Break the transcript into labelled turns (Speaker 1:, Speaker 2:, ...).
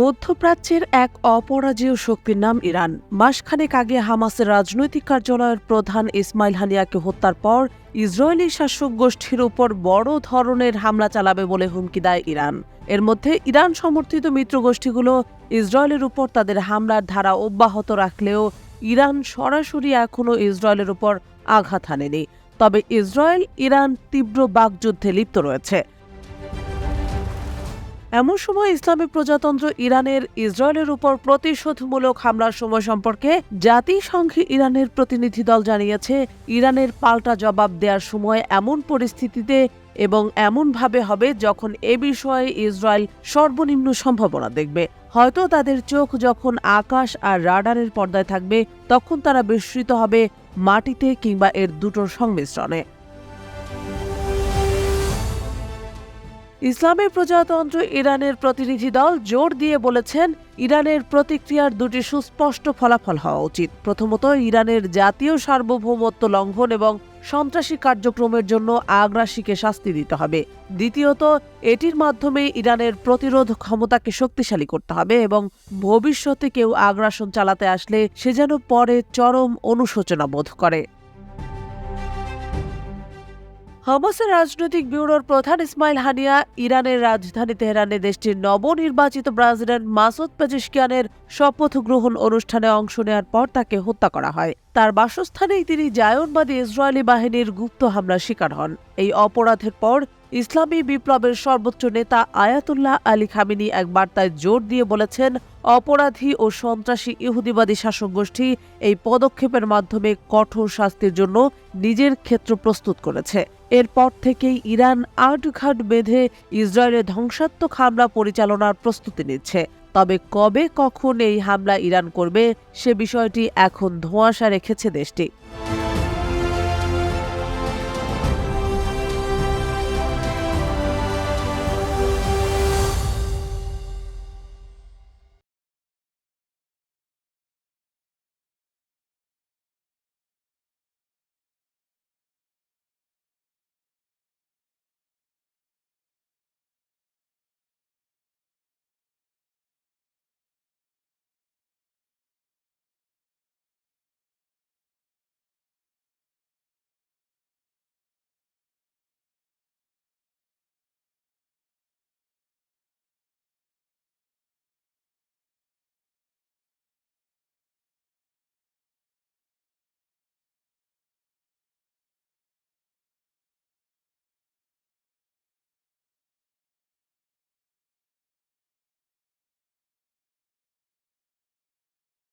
Speaker 1: মধ্যপ্রাচ্যের এক অপরাজেয় শক্তির নাম ইরান। মাসখানেক আগে হামাসের রাজনৈতিক কার্যালয়ের প্রধান ইসমাইল হানিয়াকে হত্যার পর ইসরায়েলি শাসক গোষ্ঠীর উপর বড় ধরনের হামলা চালাবে বলে হুমকি দেয় ইরান। এর মধ্যে ইরান সমর্থিত মিত্র গোষ্ঠীগুলো ইসরায়েলের উপর তাদের হামলার ধারা অব্যাহত রাখলেও ইরান সরাসরি এখনও ইসরায়েলের উপর আঘাত হানেনি। তবে ইসরায়েল ইরান তীব্র বাকযুদ্ধে লিপ্ত রয়েছে। এমন সময় ইসলামী প্রজাতন্ত্র ইরানের ইসরায়েলের উপর প্রতিশোধমূলক হামলার সময় সম্পর্কে জাতিসংঘে ইরানের প্রতিনিধি দল জানিয়েছে, ইরানের পাল্টা জবাব দেওয়ার সময় এমন পরিস্থিতিতে এবং এমনভাবে হবে যখন এ বিষয়ে ইসরায়েল সর্বনিম্ন সম্ভাবনা দেখবে। হয়তো তাদের চোখ যখন আকাশ আর রাডারের পর্দায় থাকবে, তখন তারা বিস্মৃত হবে মাটিতে কিংবা এর দুটোর সংমিশ্রণে। ইসলামী প্রজাতন্ত্র ইরানের প্রতিনিধি দল জোর দিয়ে বলেছেন, ইরানের প্রতিক্রিয়ার দুটি সুস্পষ্ট ফলাফল হওয়া উচিত। প্রথমত, ইরানের জাতীয় সার্বভৌমত্ব লঙ্ঘন এবং সন্ত্রাসী কার্যক্রমের জন্য আগ্রাসীকে শাস্তি দিতে হবে। দ্বিতীয়ত, এটির মাধ্যমে ইরানের প্রতিরোধ ক্ষমতাকে শক্তিশালী করতে হবে এবং ভবিষ্যতে কেউ আগ্রাসন চালাতে আসলে সে যেন পরে চরম অনুশোচনা বোধ করে। হামাসের রাজনৈতিক ব্যুরোর প্রধান ইসমাইল হানিয়া, ইরানের রাজধানী তেহরানে দেশটির নবনির্বাচিত প্রেসিডেন্ট মাসুদ পেজিশকিয়ানের শপথ গ্রহণ অনুষ্ঠানে অংশ নেওয়ার পর তাকে হত্যা করা হয়। তার বাসস্থানেই তিনি জায়নবাদী ইসরায়েলি বাহিনীর গুপ্ত হামলার শিকার হন। এই অপরাধের পর ইসলামী বিপ্লবের সর্বোচ্চ নেতা আয়াতুল্লাহ আলী খামিনি এক বার্তায় জোর দিয়ে বলেছেন, অপরাধী ও সন্ত্রাসী ইহুদিবাদী শাসক গোষ্ঠী এই পদক্ষেপের মাধ্যমে কঠোর শাস্তির জন্য নিজের ক্ষেত্র প্রস্তুত করেছে। এরপর থেকেই ইরান আটঘাট বেঁধে ইসরায়েলের ধ্বংসাত্মক হামলা পরিচালনার প্রস্তুতি নিচ্ছে। তবে কবে কখন এই হামলা ইরান করবে, সে বিষয়টি এখন ধোঁয়াশা রেখেছে দেশটি।